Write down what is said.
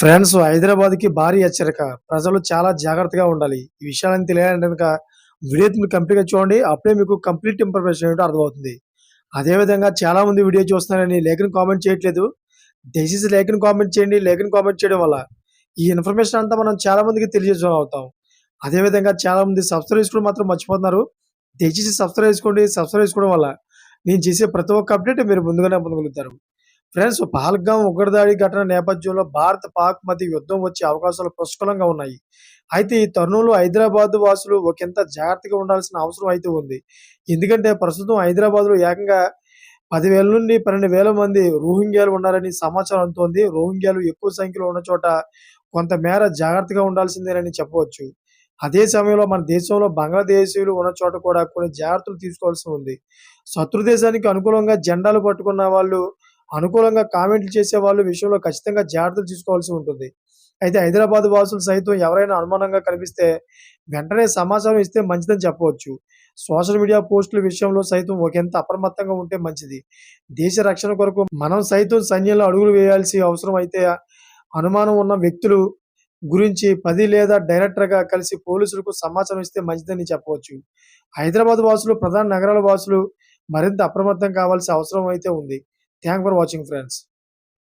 Friends హైదరాబాద్కి భారీ హెచ్చరిక. ప్రజలు చాలా జాగ్రత్తగా ఉండాలి. ఈ విషయాలను తెలియాలంటే కనుక వీడియో మీరు కంప్లీట్గా చూడండి. అప్పుడే మీకు కంప్లీట్ ఇన్ఫర్మేషన్ ఏమిటో అర్థమవుతుంది. అదేవిధంగా చాలా మంది వీడియో చూస్తున్నారని లేఖను కామెంట్ చేయట్లేదు. దయచేసి లేఖను కామెంట్ చేయండి. లేఖను కామెంట్ చేయడం వల్ల ఈ ఇన్ఫర్మేషన్ అంతా మనం చాలా మందికి తెలియజేయడం అవుతాం. అదేవిధంగా చాలా మంది సబ్స్క్రైబ్ చేసుకోవడం మాత్రం మర్చిపోతున్నారు. దయచేసి సబ్స్క్రైబ్ చేసుకోండి. సబ్స్క్రైబ్ చేసుకోవడం వల్ల నేను చేసే ప్రతి ఒక్క అప్డేట్ మీరు ముందుగానే పొందగలుగుతారు. ఫ్రెండ్స్ పహల్గాం ఉగ్రదాడి ఘటన నేపథ్యంలో భారత్ పాక్ మధ్య యుద్ధం వచ్చే అవకాశాలు పుష్కలంగా ఉన్నాయి. అయితే ఈ తరుణంలో హైదరాబాద్ వాసులు ఒకంత జాగ్రత్తగా ఉండాల్సిన అవసరం అయితే ఉంది. ఎందుకంటే ప్రస్తుతం హైదరాబాద్లో ఏకంగా పదివేల నుండి పన్నెండు వేల మంది రోహింగ్యాలు ఉన్నారని సమాచారం అందుతోంది. రోహింగ్యాలు ఎక్కువ సంఖ్యలో ఉన్న చోట కొంతమేర జాగ్రత్తగా ఉండాల్సిందేనని చెప్పవచ్చు. అదే సమయంలో మన దేశంలో బంగ్లాదేశీయులు ఉన్న చోట కూడా కొన్ని జాగ్రత్తలు తీసుకోవాల్సి ఉంది. శత్రు దేశానికి అనుకూలంగా జెండాలు పట్టుకున్న వాళ్ళు అనుకూలంగా కామెంట్లు చేసే వాళ్ళ విషయంలో ఖచ్చితంగా జాగ్రత్తలు తీసుకోవాల్సి ఉంటుంది. అయితే హైదరాబాద్ వాసులు సైతం ఎవరైనా అనుమానంగా కనిపిస్తే వెంటనే సమాచారం ఇస్తే మంచిదని చెప్పవచ్చు. సోషల్ మీడియా పోస్టుల విషయంలో సైతం ఒకంత అప్రమత్తంగా ఉంటే మంచిది. దేశ రక్షణ కొరకు మనం సైతం సైన్యంలో అడుగులు వేయాల్సి అవసరం అయితే అనుమానం ఉన్న వ్యక్తులు గురించి పది లేదా డైరెక్టర్గా కలిసి పోలీసులకు సమాచారం ఇస్తే మంచిదని చెప్పవచ్చు. హైదరాబాద్ వాసులు ప్రధాన నగరాల వాసులు మరింత అప్రమత్తం కావాల్సిన అవసరం అయితే ఉంది. Thank for watching friends.